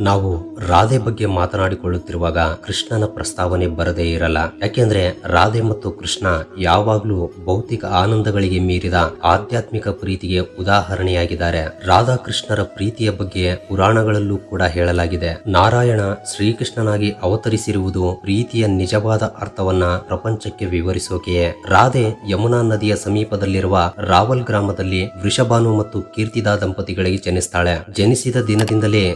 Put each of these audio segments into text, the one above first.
ನಾವು ರಾಧೆ ಬಗ್ಗೆ ಮಾತನಾಡಿಕೊಳ್ಳುತ್ತಿರುವಾಗ ಕೃಷ್ಣನ ಪ್ರಸ್ತಾವನೆ ಬರದೇ ಇರಲ್ಲ. ಯಾಕೆಂದ್ರೆ ರಾಧೆ ಮತ್ತು ಕೃಷ್ಣ ಯಾವಾಗ್ಲೂ ಭೌತಿಕ ಆನಂದಗಳಿಗೆ ಮೀರಿದ ಆಧ್ಯಾತ್ಮಿಕ ಪ್ರೀತಿಗೆ ಉದಾಹರಣೆಯಾಗಿದ್ದಾರೆ. ರಾಧಾ ಕೃಷ್ಣರ ಪ್ರೀತಿಯ ಬಗ್ಗೆ ಪುರಾಣಗಳಲ್ಲೂ ಕೂಡ ಹೇಳಲಾಗಿದೆ. ನಾರಾಯಣ ಶ್ರೀಕೃಷ್ಣನಾಗಿ ಅವತರಿಸಿರುವುದು ಪ್ರೀತಿಯ ನಿಜವಾದ ಅರ್ಥವನ್ನ ಪ್ರಪಂಚಕ್ಕೆ ವಿವರಿಸೋಕೆಯೇ. ರಾಧೆ ಯಮುನಾ ನದಿಯ ಸಮೀಪದಲ್ಲಿರುವ ರಾವಲ್ ಗ್ರಾಮದಲ್ಲಿ ವೃಷಭಾನು ಮತ್ತು ಕೀರ್ತಿದಾ ದಂಪತಿಗಳಿಗೆ ಜನಿಸ್ತಾಳೆ. ಜನಿಸಿದ ದಿನದಿಂದಲೇ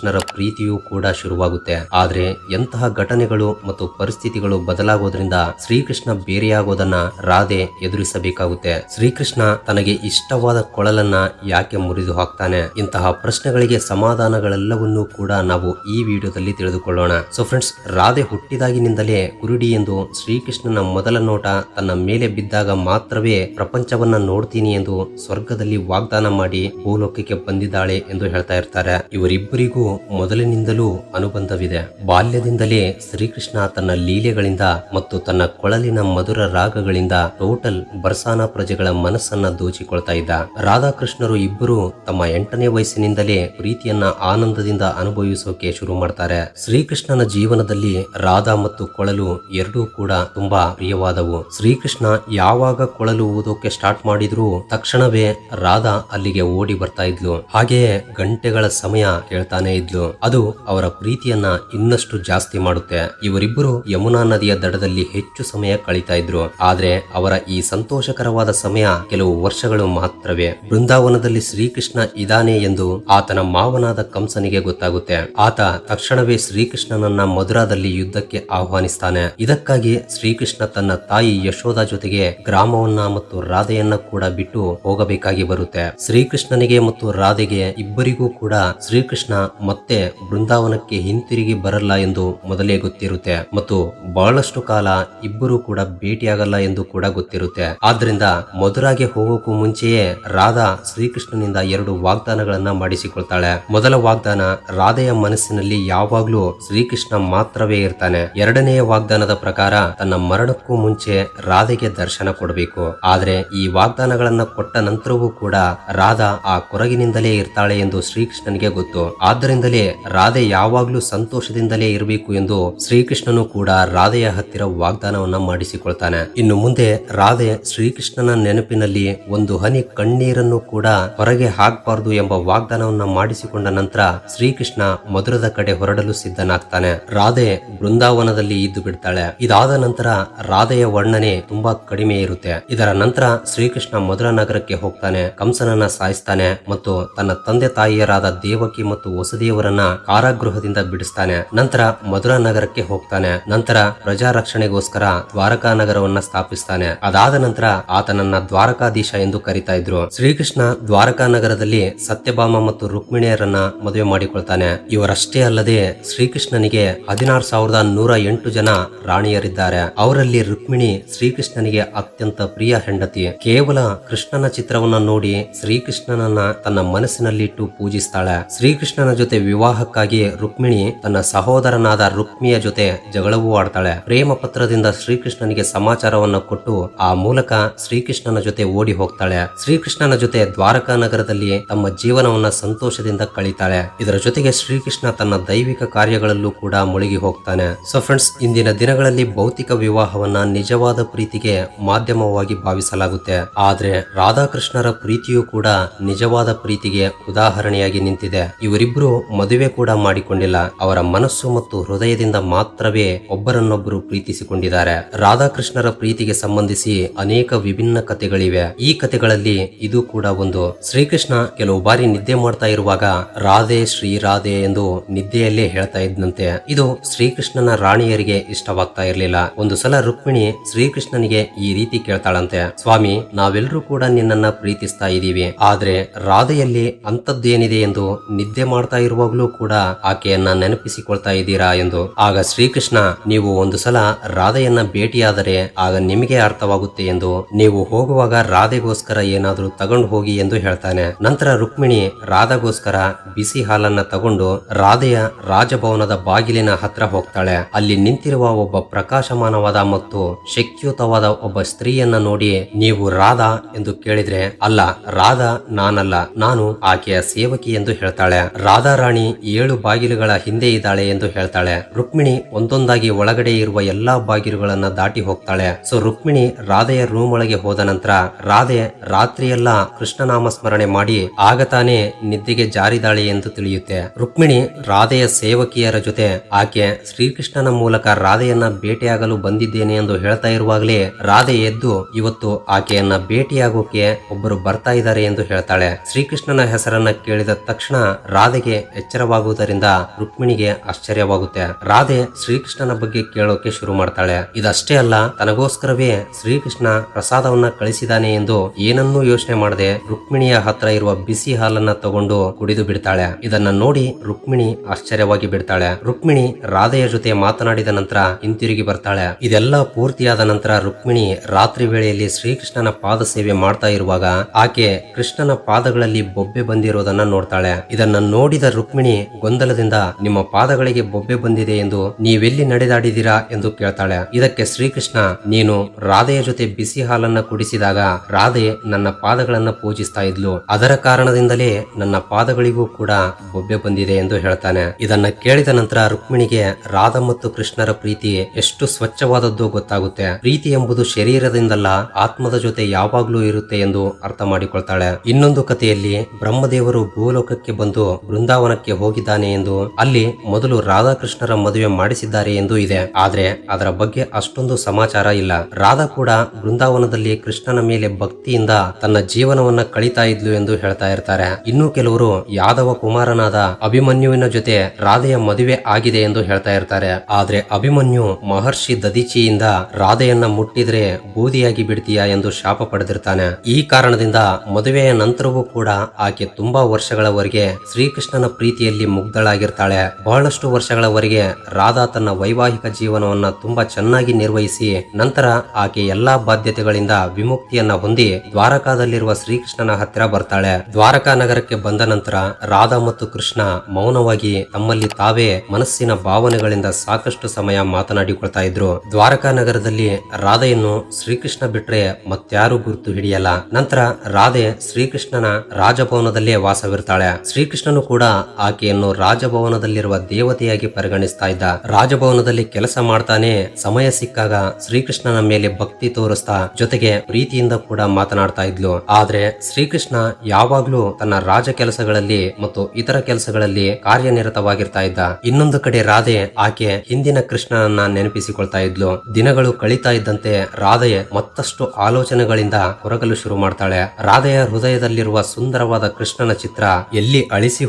ರಾಧಾಕೃಷ್ಣರ ಪ್ರೀತಿಯೂ ಕೂಡ ಶುರುವಾಗುತ್ತೆ. ಆದ್ರೆ ಎಂತಹ ಘಟನೆಗಳು ಮತ್ತು ಪರಿಸ್ಥಿತಿಗಳು ಬದಲಾಗೋದ್ರಿಂದ ಶ್ರೀಕೃಷ್ಣ ಬೇರೆಯಾಗೋದನ್ನ ರಾಧೆ ಎದುರಿಸಬೇಕಾಗುತ್ತೆ. ಶ್ರೀಕೃಷ್ಣ ತನಗೆ ಇಷ್ಟವಾದ ಕೊಳಲನ್ನ ಯಾಕೆ ಮುರಿದು ಹಾಕ್ತಾನೆ? ಇಂತಹ ಪ್ರಶ್ನೆಗಳಿಗೆ ಸಮಾಧಾನಗಳೆಲ್ಲವನ್ನೂ ಕೂಡ ನಾವು ಈ ವಿಡಿಯೋದಲ್ಲಿ ತಿಳಿದುಕೊಳ್ಳೋಣ. ಸೊ ಫ್ರೆಂಡ್ಸ್ ರಾಧೆ ಹುಟ್ಟಿದಾಗಿನಿಂದಲೇ ಕುರುಡಿ ಎಂದು ಶ್ರೀಕೃಷ್ಣನ ಮೊದಲ ನೋಟ ತನ್ನ ಮೇಲೆ ಬಿದ್ದಾಗ ಮಾತ್ರವೇ ಪ್ರಪಂಚವನ್ನ ನೋಡ್ತೀನಿ ಎಂದು ಸ್ವರ್ಗದಲ್ಲಿ ವಾಗ್ದಾನ ಮಾಡಿ ಭೂಲೋಕಕ್ಕೆ ಬಂದಿದ್ದಾಳೆ ಎಂದು ಹೇಳ್ತಾ ಇರ್ತಾರೆ. ಇವರಿಬ್ಬರಿಗೂ ಮೊದಲಿನಿಂದಲೂ ಅನುಬಂಧವಿದೆ. ಬಾಲ್ಯದಿಂದಲೇ ಶ್ರೀಕೃಷ್ಣ ತನ್ನ ಲೀಲೆಗಳಿಂದ ಮತ್ತು ತನ್ನ ಕೊಳಲಿನ ಮಧುರ ರಾಗಗಳಿಂದ ಟೋಟಲ್ ಬರ್ಸಾನ ಪ್ರಜೆಗಳ ಮನಸ್ಸನ್ನ ದೋಚಿಕೊಳ್ತಾ ಇದ್ದ. ರಾಧಾಕೃಷ್ಣರು ಇಬ್ಬರು ತಮ್ಮ ಎಂಟನೇ ವಯಸ್ಸಿನಿಂದಲೇ ಪ್ರೀತಿಯನ್ನ ಆನಂದದಿಂದ ಅನುಭವಿಸೋಕೆ ಶುರು ಮಾಡ್ತಾರೆ. ಶ್ರೀಕೃಷ್ಣನ ಜೀವನದಲ್ಲಿ ರಾಧಾ ಮತ್ತು ಕೊಳಲು ಎರಡೂ ಕೂಡ ತುಂಬಾ ಪ್ರಿಯವಾದವು. ಶ್ರೀಕೃಷ್ಣ ಯಾವಾಗ ಕೊಳಲು ಓದೋಕೆ ಸ್ಟಾರ್ಟ್ ಮಾಡಿದ್ರು ತಕ್ಷಣವೇ ರಾಧಾ ಅಲ್ಲಿಗೆ ಓಡಿ ಬರ್ತಾ ಇದ್ಲು. ಹಾಗೆಯೇ ಗಂಟೆಗಳ ಸಮಯ ಕೇಳ್ತಾನೆ ಇದ್ಲು. ಅದು ಅವರ ಪ್ರೀತಿಯನ್ನ ಇನ್ನಷ್ಟು ಜಾಸ್ತಿ ಮಾಡುತ್ತೆ. ಇವರಿಬ್ಬರು ಯಮುನಾ ನದಿಯ ದಡದಲ್ಲಿ ಹೆಚ್ಚು ಸಮಯ ಕಳೀತಾ ಇದ್ರು. ಆದ್ರೆ ಅವರ ಈ ಸಂತೋಷಕರವಾದ ಸಮಯ ಕೆಲವು ವರ್ಷಗಳು ಮಾತ್ರವೇ. ಬೃಂದಾವನದಲ್ಲಿ ಶ್ರೀಕೃಷ್ಣ ಇದಾನೆ ಎಂದು ಆತನ ಮಾವನಾದ ಕಂಸನಿಗೆ ಗೊತ್ತಾಗುತ್ತೆ. ಆತ ತಕ್ಷಣವೇ ಶ್ರೀಕೃಷ್ಣನನ್ನ ಮಧುರಾದಲ್ಲಿ ಯುದ್ಧಕ್ಕೆ ಆಹ್ವಾನಿಸ್ತಾನೆ. ಇದಕ್ಕಾಗಿ ಶ್ರೀಕೃಷ್ಣ ತನ್ನ ತಾಯಿ ಯಶೋದ ಜೊತೆಗೆ ಗ್ರಾಮವನ್ನ ಮತ್ತು ರಾಧೆಯನ್ನ ಕೂಡ ಬಿಟ್ಟು ಹೋಗಬೇಕಾಗಿ ಬರುತ್ತೆ. ಶ್ರೀಕೃಷ್ಣನಿಗೆ ಮತ್ತು ರಾಧೆಗೆ ಇಬ್ಬರಿಗೂ ಕೂಡ ಶ್ರೀಕೃಷ್ಣ ಮತ್ತೆ ಬೃಂದಾವನಕ್ಕೆ ಹಿಂತಿರುಗಿ ಬರಲ್ಲ ಎಂದು ಮೊದಲೇ ಗೊತ್ತಿರುತ್ತೆ. ಮತ್ತು ಬಹಳಷ್ಟು ಕಾಲ ಇಬ್ಬರು ಕೂಡ ಭೇಟಿಯಾಗಲ್ಲ ಎಂದು ಕೂಡ ಗೊತ್ತಿರುತ್ತೆ. ಆದ್ರಿಂದ ಮಧುರಾಗೆ ಹೋಗೋಕ್ಕೂ ಮುಂಚೆಯೇ ರಾಧಾ ಶ್ರೀಕೃಷ್ಣನಿಂದ ಎರಡು ವಾಗ್ದಾನಗಳನ್ನ ಮಾಡಿಸಿಕೊಳ್ತಾಳೆ. ಮೊದಲ ವಾಗ್ದಾನ ರಾಧೆಯ ಮನಸ್ಸಿನಲ್ಲಿ ಯಾವಾಗ್ಲೂ ಶ್ರೀಕೃಷ್ಣ ಮಾತ್ರವೇ ಇರ್ತಾನೆ. ಎರಡನೆಯ ವಾಗ್ದಾನದ ಪ್ರಕಾರ ತನ್ನ ಮರಣಕ್ಕೂ ಮುಂಚೆ ರಾಧೆಗೆ ದರ್ಶನ ಕೊಡಬೇಕು. ಆದ್ರೆ ಈ ವಾಗ್ದಾನಗಳನ್ನ ಕೊಟ್ಟ ನಂತರವೂ ಕೂಡ ರಾಧಾ ಆ ಕೊರಗಿನಿಂದಲೇ ಇರ್ತಾಳೆ ಎಂದು ಶ್ರೀಕೃಷ್ಣನಿಗೆ ಗೊತ್ತು. ಆದ್ದರಿಂದಲೇ ರಾಧೆ ಯಾವಾಗಲೂ ಸಂತೋಷದಿಂದಲೇ ಇರಬೇಕು ಎಂದು ಶ್ರೀಕೃಷ್ಣನು ಕೂಡ ರಾಧೆಯ ಹತ್ತಿರ ವಾಗ್ದಾನವನ್ನ ಮಾಡಿಸಿಕೊಳ್ತಾನೆ. ಇನ್ನು ಮುಂದೆ ರಾಧೆ ಶ್ರೀಕೃಷ್ಣನ ನೆನಪಿನಲ್ಲಿ ಒಂದು ಹನಿ ಕಣ್ಣೀರನ್ನು ಕೂಡ ಹೊರಗೆ ಹಾಕಬಾರದು ಎಂಬ ವಾಗ್ದಾನವನ್ನ ಮಾಡಿಸಿಕೊಂಡ ನಂತರ ಶ್ರೀಕೃಷ್ಣ ಮಧುರದ ಕಡೆ ಹೊರಡಲು ಸಿದ್ಧನಾಗ್ತಾನೆ. ರಾಧೆ ಬೃಂದಾವನದಲ್ಲಿ ಇದ್ದು ಬಿಡ್ತಾಳೆ. ಇದಾದ ನಂತರ ರಾಧೆಯ ವರ್ಣನೆ ತುಂಬಾ ಕಡಿಮೆ ಇರುತ್ತೆ. ಇದರ ನಂತರ ಶ್ರೀಕೃಷ್ಣ ಮಧುರ ನಗರಕ್ಕೆ ಹೋಗ್ತಾನೆ, ಕಂಸನನ್ನ ಸಾಯಿಸ್ತಾನೆ ಮತ್ತು ತನ್ನ ತಂದೆ ತಾಯಿಯರಾದ ದೇವಕಿ ಮತ್ತು ವಸುದೇವರನ್ನ ಕಾರಾಗೃಹದಿಂದ ಬಿಡಿಸ್ತಾನೆ. ನಂತರ ಮಧುರಾ ನಗರಕ್ಕೆ ಹೋಗ್ತಾನೆ. ನಂತರ ಪ್ರಜಾ ರಕ್ಷಣೆಗೋಸ್ಕರ ದ್ವಾರಕಾ ನಗರವನ್ನ ಸ್ಥಾಪಿಸ್ತಾನೆ. ಅದಾದ ನಂತರ ಆತನನ್ನ ದ್ವಾರಕಾಧೀಶ ಎಂದು ಕರಿತಾ ಇದ್ರು. ಶ್ರೀಕೃಷ್ಣ ದ್ವಾರಕಾ ನಗರದಲ್ಲಿ ಸತ್ಯಭಾಮ ಮತ್ತು ರುಕ್ಮಿಣಿಯರನ್ನ ಮದುವೆ ಮಾಡಿಕೊಳ್ತಾನೆ. ಇವರಷ್ಟೇ ಅಲ್ಲದೆ ಶ್ರೀಕೃಷ್ಣನಿಗೆ ಹದಿನಾರು ಸಾವಿರದ ನೂರ ಎಂಟು ಜನ ರಾಣಿಯರಿದ್ದಾರೆ. ಅವರಲ್ಲಿ ರುಕ್ಮಿಣಿ ಶ್ರೀಕೃಷ್ಣನಿಗೆ ಅತ್ಯಂತ ಪ್ರಿಯ ಹೆಂಡತಿ. ಕೇವಲ ಕೃಷ್ಣನ ಚಿತ್ರವನ್ನ ನೋಡಿ ಶ್ರೀಕೃಷ್ಣನನ್ನ ತನ್ನ ಮನಸ್ಸಿನಲ್ಲಿಟ್ಟು ಪೂಜಿಸ್ತಾಳೆ. ಶ್ರೀಕೃಷ್ಣನ ಜೊತೆ ವಿವಾಹಕ್ಕಾಗಿ ರುಕ್ಮಿಣಿ ತನ್ನ ಸಹೋದರನಾದ ರುಕ್ಮಿಯ ಜೊತೆ ಜಗಳವೂ ಆಡ್ತಾಳೆ. ಪ್ರೇಮ ಪತ್ರದಿಂದ ಶ್ರೀಕೃಷ್ಣನಿಗೆ ಸಮಾಚಾರವನ್ನ ಕೊಟ್ಟು ಆ ಮೂಲಕ ಶ್ರೀಕೃಷ್ಣನ ಜೊತೆ ಓಡಿ ಹೋಗ್ತಾಳೆ. ಶ್ರೀಕೃಷ್ಣನ ಜೊತೆ ದ್ವಾರಕಾ ನಗರದಲ್ಲಿ ತಮ್ಮ ಜೀವನವನ್ನ ಸಂತೋಷದಿಂದ ಕಳೀತಾಳೆ. ಇದರ ಜೊತೆಗೆ ಶ್ರೀಕೃಷ್ಣ ತನ್ನ ದೈವಿಕ ಕಾರ್ಯಗಳಲ್ಲೂ ಕೂಡ ಮುಳುಗಿ ಹೋಗ್ತಾನೆ. ಸೊ ಫ್ರೆಂಡ್ಸ್ ಇಂದಿನ ದಿನಗಳಲ್ಲಿ ಭೌತಿಕ ವಿವಾಹವನ್ನ ನಿಜವಾದ ಪ್ರೀತಿಗೆ ಮಾಧ್ಯಮವಾಗಿ ಭಾವಿಸಲಾಗುತ್ತೆ. ಆದ್ರೆ ರಾಧಾಕೃಷ್ಣರ ಪ್ರೀತಿಯೂ ಕೂಡ ನಿಜವಾದ ಪ್ರೀತಿಗೆ ಉದಾಹರಣೆಯಾಗಿ ನಿಂತಿದೆ. ಇವರಿಬ್ರು ಮದುವೆ ಕೂಡ ಮಾಡಿಕೊಂಡಿಲ್ಲ. ಅವರ ಮನಸ್ಸು ಮತ್ತು ಹೃದಯದಿಂದ ಮಾತ್ರವೇ ಒಬ್ಬರನ್ನೊಬ್ಬರು ಪ್ರೀತಿಸಿಕೊಂಡಿದ್ದಾರೆ. ರಾಧಾಕೃಷ್ಣರ ಪ್ರೀತಿಗೆ ಸಂಬಂಧಿಸಿ ಅನೇಕ ವಿಭಿನ್ನ ಕಥೆಗಳಿವೆ. ಈ ಕಥೆಗಳಲ್ಲಿ ಇದು ಕೂಡ ಒಂದು. ಶ್ರೀಕೃಷ್ಣ ಕೆಲವು ಬಾರಿ ನಿದ್ದೆ ಮಾಡ್ತಾ ಇರುವಾಗ ರಾಧೆ, ಶ್ರೀ ರಾಧೆ ಎಂದು ನಿದ್ದೆಯಲ್ಲೇ ಹೇಳ್ತಾ ಇದ್ದಂತೆ. ಇದು ಶ್ರೀಕೃಷ್ಣನ ರಾಣಿಯರಿಗೆ ಇಷ್ಟವಾಗ್ತಾ ಇರಲಿಲ್ಲ. ಒಂದು ಸಲ ರುಕ್ಮಿಣಿ ಶ್ರೀಕೃಷ್ಣನಿಗೆ ಈ ರೀತಿ ಕೇಳ್ತಾಳಂತೆ. ಸ್ವಾಮಿ ನಾವೆಲ್ಲರೂ ಕೂಡ ನಿನ್ನನ್ನ ಪ್ರೀತಿಸ್ತಾ ಇದ್ದೀವಿ. ಆದ್ರೆ ರಾಧೆಯಲ್ಲಿ ಅಂತದ್ದೇನಿದೆ ಎಂದು ನಿದ್ದೆ ಮಾಡ್ತಾ ಇರುವಾಗಲೂ ಕೂಡ ಆಕೆಯನ್ನ ನೆನಪಿಸಿಕೊಳ್ತಾ ಇದ್ದೀರಾ ಎಂದು. ಆಗ ಶ್ರೀಕೃಷ್ಣ, ನೀವು ಒಂದು ಸಲ ರಾಧೆಯನ್ನ ಭೇಟಿಯಾದರೆ ಆಗ ನಿಮಗೆ ಅರ್ಥವಾಗುತ್ತೆ ಎಂದು. ನೀವು ಹೋಗುವಾಗ ರಾಧೆಗೋಸ್ಕರ ಏನಾದರೂ ತಗೊಂಡು ಹೋಗಿ ಎಂದು ಹೇಳ್ತಾನೆ. ನಂತರ ರುಕ್ಮಿಣಿ ರಾಧಗೋಸ್ಕರ ಬಿಸಿ ಹಾಲನ್ನ ತಗೊಂಡು ರಾಧೆಯ ರಾಜಭವನದ ಬಾಗಿಲಿನ ಹತ್ರ ಹೋಗ್ತಾಳೆ. ಅಲ್ಲಿ ನಿಂತಿರುವ ಒಬ್ಬ ಪ್ರಕಾಶಮಾನವಾದ ಮತ್ತು ಶಕ್ತಿಯುತವಾದ ಒಬ್ಬ ಸ್ತ್ರೀಯನ್ನ ನೋಡಿ ನೀವು ರಾಧಾ ಎಂದು ಕೇಳಿದ್ರೆ, ಅಲ್ಲ, ರಾಧಾ ನಾನಲ್ಲ. ನಾನು ಆಕೆಯ ಸೇವಕಿ ಎಂದು ಹೇಳ್ತಾಳೆ. ರಾಧಾ ಮಹಾರಾಣಿ ಏಳು ಬಾಗಿಲುಗಳ ಹಿಂದೆ ಇದ್ದಾಳೆ ಎಂದು ಹೇಳ್ತಾಳೆ. ರುಕ್ಮಿಣಿ ಒಂದೊಂದಾಗಿ ಒಳಗಡೆ ಇರುವ ಎಲ್ಲಾ ಬಾಗಿಲುಗಳನ್ನ ದಾಟಿ ಹೋಗ್ತಾಳೆ. ಸೊ ರುಕ್ಮಿಣಿ ರಾಧೆಯ ರೂಮ್ ಒಳಗೆ ಹೋದ ನಂತರ ರಾಧೆ ರಾತ್ರಿಯೆಲ್ಲ ಕೃಷ್ಣನಾಮ ಸ್ಮರಣೆ ಮಾಡಿ ಆಗ ತಾನೇ ನಿದ್ದೆಗೆ ಜಾರಿದಾಳೆ ಎಂದು ತಿಳಿಯುತ್ತೆ. ರುಕ್ಮಿಣಿ ರಾಧೆಯ ಸೇವಕಿಯರ ಜೊತೆ ಆಕೆ ಶ್ರೀಕೃಷ್ಣನ ಮೂಲಕ ರಾಧೆಯನ್ನ ಭೇಟಿಯಾಗಲು ಬಂದಿದ್ದೇನೆ ಎಂದು ಹೇಳ್ತಾ ಇರುವಾಗಲೇ ರಾಧೆ ಎದ್ದು ಇವತ್ತು ಆಕೆಯನ್ನ ಭೇಟಿಯಾಗೋಕೆ ಒಬ್ಬರು ಬರ್ತಾ ಇದ್ದಾರೆ ಎಂದು ಹೇಳ್ತಾಳೆ. ಶ್ರೀಕೃಷ್ಣನ ಹೆಸರನ್ನ ಕೇಳಿದ ತಕ್ಷಣ ರಾಧೆಗೆ ಎಚ್ಚರವಾಗುವುದರಿಂದ ರುಕ್ಮಿಣಿಗೆ ಆಶ್ಚರ್ಯವಾಗುತ್ತೆ. ರಾಧೆ ಶ್ರೀಕೃಷ್ಣನ ಬಗ್ಗೆ ಕೇಳೋಕೆ ಶುರು ಮಾಡ್ತಾಳೆ. ಇದಷ್ಟೇ ಅಲ್ಲ, ತನಗೋಸ್ಕರವೇ ಶ್ರೀಕೃಷ್ಣ ಪ್ರಸಾದವನ್ನ ಕಳಿಸಿದಾನೆ ಎಂದು ಏನನ್ನೂ ಯೋಚನೆ ಮಾಡದೆ ರುಕ್ಮಿಣಿಯ ಹತ್ರ ಇರುವ ಬಿಸಿ ಹಾಲನ್ನ ತಗೊಂಡು ಕುಡಿದು ಬಿಡ್ತಾಳೆ. ಇದನ್ನ ನೋಡಿ ರುಕ್ಮಿಣಿ ಆಶ್ಚರ್ಯವಾಗಿ ಬಿಡ್ತಾಳೆ. ರುಕ್ಮಿಣಿ ರಾಧೆಯ ಜೊತೆ ಮಾತನಾಡಿದ ನಂತರ ಹಿಂತಿರುಗಿ ಬರ್ತಾಳೆ. ಇದೆಲ್ಲ ಪೂರ್ತಿಯಾದ ನಂತರ ರುಕ್ಮಿಣಿ ರಾತ್ರಿ ವೇಳೆಯಲ್ಲಿ ಶ್ರೀಕೃಷ್ಣನ ಪಾದ ಸೇವೆ ಮಾಡ್ತಾ ಇರುವಾಗ ಆಕೆ ಕೃಷ್ಣನ ಪಾದಗಳಲ್ಲಿ ಬೊಬ್ಬೆ ಬಂದಿರೋದನ್ನ ನೋಡ್ತಾಳೆ. ಇದನ್ನ ನೋಡಿದ ರುಕ್ಮಿಣಿ ಗೊಂದಲದಿಂದ ನಿಮ್ಮ ಪಾದಗಳಿಗೆ ಬೊಬ್ಬೆ ಬಂದಿದೆ ಎಂದು ನೀವೆಲ್ಲಿ ನಡೆದಾಡಿದಿರಾ ಎಂದು ಕೇಳ್ತಾಳೆ. ಇದಕ್ಕೆ ಶ್ರೀಕೃಷ್ಣ, ನೀನು ರಾಧೆಯ ಜೊತೆ ಬಿಸಿ ಹಾಲನ್ನ ಕುಡಿಸಿದಾಗ ರಾಧೆ ನನ್ನ ಪಾದಗಳನ್ನ ಪೂಜಿಸ್ತಾ ಇದ್ಲು. ಅದರ ಕಾರಣದಿಂದಲೇ ನನ್ನ ಪಾದಗಳಿಗೂ ಕೂಡ ಬೊಬ್ಬೆ ಬಂದಿದೆ ಎಂದು ಹೇಳ್ತಾನೆ. ಇದನ್ನ ಕೇಳಿದ ನಂತರ ರುಕ್ಮಿಣಿಗೆ ರಾಧಾ ಮತ್ತು ಕೃಷ್ಣರ ಪ್ರೀತಿ ಎಷ್ಟು ಸ್ವಚ್ಛವಾದದ್ದು ಗೊತ್ತಾಗುತ್ತೆ. ಪ್ರೀತಿ ಎಂಬುದು ಶರೀರದಿಂದಲ್ಲ, ಆತ್ಮದ ಜೊತೆ ಯಾವಾಗ್ಲೂ ಇರುತ್ತೆ ಎಂದು ಅರ್ಥ ಮಾಡಿಕೊಳ್ತಾಳೆ. ಇನ್ನೊಂದು ಕಥೆಯಲ್ಲಿ ಬ್ರಹ್ಮದೇವರು ಭೂಲೋಕಕ್ಕೆ ಬಂದು ಬೃಂದಾವನಕ್ಕೆ ಹೋಗಿದ್ದಾನೆ ಎಂದು ಅಲ್ಲಿ ಮೊದಲು ರಾಧಾಕೃಷ್ಣರ ಮದುವೆ ಮಾಡಿಸಿದ್ದಾರೆ ಎಂದು ಇದೆ. ಆದ್ರೆ ಅದರ ಬಗ್ಗೆ ಅಷ್ಟೊಂದು ಸಮಾಚಾರ ಇಲ್ಲ. ರಾಧಾ ಕೂಡ ಬೃಂದಾವನದಲ್ಲಿ ಕೃಷ್ಣನ ಮೇಲೆ ಭಕ್ತಿಯಿಂದ ತನ್ನ ಜೀವನವನ್ನ ಕಳೀತಾ ಇದ್ಲು ಎಂದು ಹೇಳ್ತಾ ಇರ್ತಾರೆ. ಇನ್ನು ಕೆಲವರು ಯಾದವ ಕುಮಾರನಾದ ಅಭಿಮನ್ಯುವಿನ ಜೊತೆ ರಾಧೆಯ ಮದುವೆ ಆಗಿದೆ ಎಂದು ಹೇಳ್ತಾ ಇರ್ತಾರೆ. ಆದ್ರೆ ಅಭಿಮನ್ಯು ಮಹರ್ಷಿ ದದಿಚಿಯಿಂದ ರಾಧೆಯನ್ನ ಮುಟ್ಟಿದ್ರೆ ಬೂದಿಯಾಗಿ ಬಿಡ್ತೀಯಾ ಎಂದು ಶಾಪ ಪಡೆದಿರ್ತಾನೆ. ಈ ಕಾರಣದಿಂದ ಮದುವೆಯ ನಂತರವೂ ಕೂಡ ಆಕೆ ತುಂಬಾ ವರ್ಷಗಳವರೆಗೆ ಶ್ರೀಕೃಷ್ಣನ ಪ್ರೀತಿಯಲ್ಲಿ ಮುಗ್ಧಳಾಗಿರ್ತಾಳೆ. ಬಹಳಷ್ಟು ವರ್ಷಗಳವರೆಗೆ ರಾಧಾ ತನ್ನ ವೈವಾಹಿಕ ಜೀವನವನ್ನ ತುಂಬಾ ಚೆನ್ನಾಗಿ ನಿರ್ವಹಿಸಿ, ನಂತರ ಆಕೆ ಎಲ್ಲಾ ಬಾಧ್ಯತೆಗಳಿಂದ ವಿಮುಕ್ತಿಯನ್ನ ಹೊಂದಿ ದ್ವಾರಕಾದಲ್ಲಿರುವ ಶ್ರೀಕೃಷ್ಣನ ಹತ್ತಿರ ಬರ್ತಾಳೆ. ದ್ವಾರಕಾ ನಗರಕ್ಕೆ ಬಂದ ನಂತರ ರಾಧಾ ಮತ್ತು ಕೃಷ್ಣ ಮೌನವಾಗಿ ತಮ್ಮಲ್ಲಿ ತಾವೇ ಮನಸ್ಸಿನ ಭಾವನೆಗಳಿಂದ ಸಾಕಷ್ಟು ಸಮಯ ಮಾತನಾಡಿಕೊಳ್ತಾ ಇದ್ರು. ದ್ವಾರಕಾ ನಗರದಲ್ಲಿ ರಾಧೆಯನ್ನು ಶ್ರೀಕೃಷ್ಣ ಬಿಟ್ರೆ ಮತ್ಯಾರು ಗುರುತು ಹಿಡಿಯಲ್ಲ. ನಂತರ ರಾಧೆ ಶ್ರೀಕೃಷ್ಣನ ರಾಜಭವನದಲ್ಲೇ ವಾಸವಿರ್ತಾಳೆ. ಶ್ರೀಕೃಷ್ಣನು ಕೂಡ ಆಕೆಯನ್ನು ರಾಜಭವನದಲ್ಲಿರುವ ದೇವತೆಯಾಗಿ ಪರಿಗಣಿಸ್ತಾ ಇದ್ದ. ರಾಜಭವನದಲ್ಲಿ ಕೆಲಸ ಮಾಡ್ತಾನೆ, ಸಮಯ ಸಿಕ್ಕಾಗ ಶ್ರೀಕೃಷ್ಣನ ಮೇಲೆ ಭಕ್ತಿ ತೋರಿಸ್ತಾ ಜೊತೆಗೆ ಪ್ರೀತಿಯಿಂದ ಕೂಡ ಮಾತನಾಡ್ತಾ ಇದ್ಲು. ಆದ್ರೆ ಶ್ರೀಕೃಷ್ಣ ಯಾವಾಗ್ಲೂ ತನ್ನ ರಾಜ ಕೆಲಸಗಳಲ್ಲಿ ಮತ್ತು ಇತರ ಕೆಲಸಗಳಲ್ಲಿ ಕಾರ್ಯನಿರತವಾಗಿರ್ತಾ ಇದ್ದ. ಇನ್ನೊಂದು ಕಡೆ ರಾಧೆ ಆಕೆ ಹಿಂದಿನ ಕೃಷ್ಣನನ್ನ ನೆನಪಿಸಿಕೊಳ್ತಾ ಇದ್ಲು. ದಿನಗಳು ಕಳೀತಾ ಇದ್ದಂತೆ ರಾಧೆ ಮತ್ತಷ್ಟು ಆಲೋಚನೆಗಳಿಂದ ಹೊರಗಲು ಶುರು ಮಾಡ್ತಾಳೆ. ರಾಧೆಯ ಹೃದಯದಲ್ಲಿರುವ ಸುಂದರವಾದ ಕೃಷ್ಣನ ಚಿತ್ರ ಎಲ್ಲಿ ಅಳಿಸಿ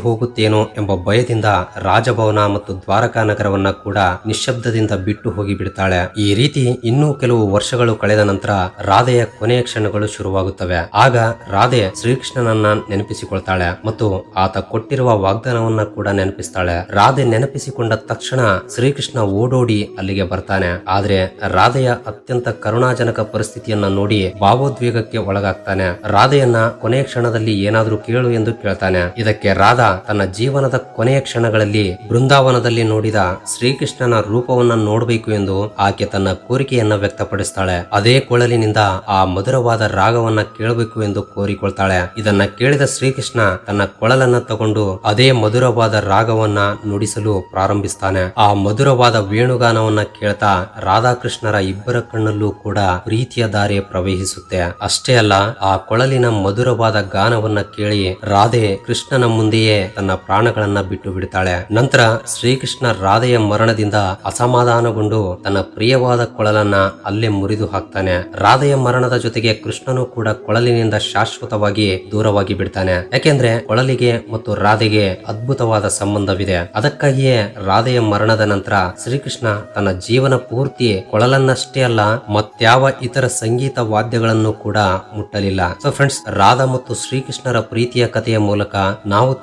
ಹೋಗುತ್ತೇನೋ ಎಂಬ ಭಯದಿಂದ ರಾಜಭವನ ಮತ್ತು ದ್ವಾರಕಾ ನಗರವನ್ನ ಕೂಡ ನಿಶ್ಶಬ್ದದಿಂದ ಬಿಟ್ಟು ಹೋಗಿ ಬಿಡ್ತಾಳೆ. ಈ ರೀತಿ ಇನ್ನೂ ಕೆಲವು ವರ್ಷಗಳು ಕಳೆದ ನಂತರ ರಾಧೆಯ ಕೊನೆಯ ಕ್ಷಣಗಳು ಶುರುವಾಗುತ್ತವೆ. ಆಗ ರಾಧೆ ಶ್ರೀಕೃಷ್ಣನನ್ನ ನೆನಪಿಸಿಕೊಳ್ತಾಳೆ ಮತ್ತು ಆತ ಕೊಟ್ಟಿರುವ ವಾಗ್ದಾನವನ್ನ ಕೂಡ ನೆನಪಿಸ್ತಾಳೆ. ರಾಧೆ ನೆನಪಿಸಿಕೊಂಡ ತಕ್ಷಣ ಶ್ರೀಕೃಷ್ಣ ಓಡೋಡಿ ಅಲ್ಲಿಗೆ ಬರ್ತಾನೆ. ಆದ್ರೆ ರಾಧೆಯ ಅತ್ಯಂತ ಕರುಣಾಜನಕ ಪರಿಸ್ಥಿತಿಯನ್ನ ನೋಡಿ ಭಾವೋದ್ವೇಗಕ್ಕೆ ಒಳಗಾಗ್ತಾನೆ. ರಾಧೆಯನ್ನ ಕೊನೆಯ ಕ್ಷಣದಲ್ಲಿ ಏನಾದ್ರೂ ಕೇಳು ಎಂದು ಕೇಳ್ತಾನೆ. ಇದಕ್ಕೆ ರಾಧಾ ತನ್ನ ಜೀವನದ ಕೊನೆಯ ಕ್ಷಣಗಳಲ್ಲಿ ಬೃಂದಾವನದಲ್ಲಿ ನೋಡಿದ ಶ್ರೀಕೃಷ್ಣನ ರೂಪವನ್ನ ನೋಡಬೇಕು ಎಂದು ಆಕೆ ತನ್ನ ಕೋರಿಕೆಯನ್ನ ವ್ಯಕ್ತಪಡಿಸ್ತಾಳೆ. ಅದೇ ಕೊಳಲಿನಿಂದ ಆ ಮಧುರವಾದ ರಾಗವನ್ನ ಕೇಳಬೇಕು ಎಂದು ಕೋರಿಕೊಳ್ತಾಳೆ. ಇದನ್ನ ಕೇಳಿದ ಶ್ರೀಕೃಷ್ಣ ತನ್ನ ಕೊಳಲನ್ನ ತಗೊಂಡು ಅದೇ ಮಧುರವಾದ ರಾಗವನ್ನ ನುಡಿಸಲು ಪ್ರಾರಂಭಿಸ್ತಾನೆ. ಆ ಮಧುರವಾದ ವೇಣುಗಾನವನ್ನ ಕೇಳ್ತಾ ರಾಧಾಕೃಷ್ಣರ ಇಬ್ಬರ ಕಣ್ಣಲ್ಲೂ ಕೂಡ ಪ್ರೀತಿಯ ದಾರಿ ಪ್ರವೇಶಿಸುತ್ತೆ. ಅಷ್ಟೇ ಅಲ್ಲ, ಆ ಕೊಳಲಿನ ಮಧುರವಾದ ಗಾನವನ್ನ ಕೇಳಿ ರಾಧೆ ಕೃಷ್ಣನ ಮುಂದೆಯೇ ತನ್ನ ಪ್ರಾಣಗಳನ್ನ ಬಿಟ್ಟು ಬಿಡ್ತಾಳೆ. ನಂತರ ಶ್ರೀಕೃಷ್ಣ ರಾಧೆಯ ಮರಣದಿಂದ ಅಸಮಾಧಾನಗೊಂಡು ತನ್ನ ಪ್ರಿಯವಾದ ಕೊಳಲನ್ನ ಅಲ್ಲೇ ಮುರಿದು ಹಾಕ್ತಾನೆ. ರಾಧೆಯ ಮರಣದ ಜೊತೆಗೆ ಕೃಷ್ಣನು ಕೂಡ ಕೊಳಲಿನಿಂದ ಶಾಶ್ವತವಾಗಿ ದೂರವಾಗಿ ಬಿಡ್ತಾನೆ. ಯಾಕೆಂದ್ರೆ ಕೊಳಲಿಗೆ ಮತ್ತು ರಾಧೆಗೆ ಅದ್ಭುತವಾದ ಸಂಬಂಧವಿದೆ. ಅದಕ್ಕಾಗಿಯೇ ರಾಧೆಯ ಮರಣದ ನಂತರ ಶ್ರೀಕೃಷ್ಣ ತನ್ನ ಜೀವನ ಪೂರ್ತಿ ಕೊಳಲನ್ನಷ್ಟೇ ಅಲ್ಲ ಮತ್ಯಾವ ಇತರ ಸಂಗೀತ ವಾದ್ಯಗಳನ್ನು ಕೂಡ ಮುಟ್ಟಲಿಲ್ಲ. ಸೊ ಫ್ರೆಂಡ್ಸ್ ರಾಧಾ ಮತ್ತು ಶ್ರೀಕೃಷ್ಣರ ಪ್ರೀತಿಯ ಕಥೆಯ ಮೂಲಕ ನಾವು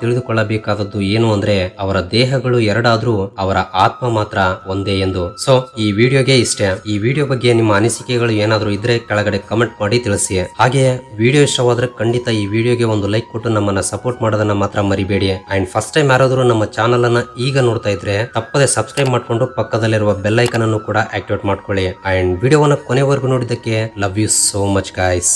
ತಿಳಿದುಕೊಳ್ಳಬೇಕಾದದ್ದು ಏನು ಅಂದ್ರೆ ಅವರ ದೇಹಗಳು ಎರಡಾದ್ರೂ ಅವರ ಆತ್ಮ ಮಾತ್ರ ಒಂದೇ ಎಂದು. ಸೊ ಈ ವಿಡಿಯೋಗೆ ಇಷ್ಟೇ. ಈ ವಿಡಿಯೋ ಬಗ್ಗೆ ನಿಮ್ಮ ಅನಿಸಿಕೆಗಳು ಏನಾದರೂ ಇದ್ರೆ ಕೆಳಗಡೆ ಕಮೆಂಟ್ ಮಾಡಿ ತಿಳಿಸಿ. ಹಾಗೆ ವಿಡಿಯೋ ಇಷ್ಟವಾದ್ರೆ ಖಂಡಿತ ಈ ವಿಡಿಯೋಗೆ ಒಂದು ಲೈಕ್ ಕೊಟ್ಟು ನಮ್ಮನ್ನ ಸಪೋರ್ಟ್ ಮಾಡೋದನ್ನ ಮಾತ್ರ ಮರಿಬೇಡಿ. ಅಂಡ್ ಫಸ್ಟ್ ಟೈಮ್ ಯಾರಾದರೂ ನಮ್ಮ ಚಾನಲ್ ಅನ್ನ ಈಗ ನೋಡ್ತಾ ಇದ್ರೆ ತಪ್ಪದೆ ಸಬ್ಸ್ಕ್ರೈಬ್ ಮಾಡ್ಕೊಂಡು ಪಕ್ಕದಲ್ಲಿರುವ ಬೆಲ್ ಅನ್ನು ಕೂಡ ಆಕ್ಟಿವೇಟ್ ಮಾಡ್ಕೊಳ್ಳಿ. ಅಂಡ್ ವಿಡಿಯೋವನ್ನ ಕೊನೆವರೆಗೂ ನೋಡಿದ್ದಕ್ಕೆ love you so much guys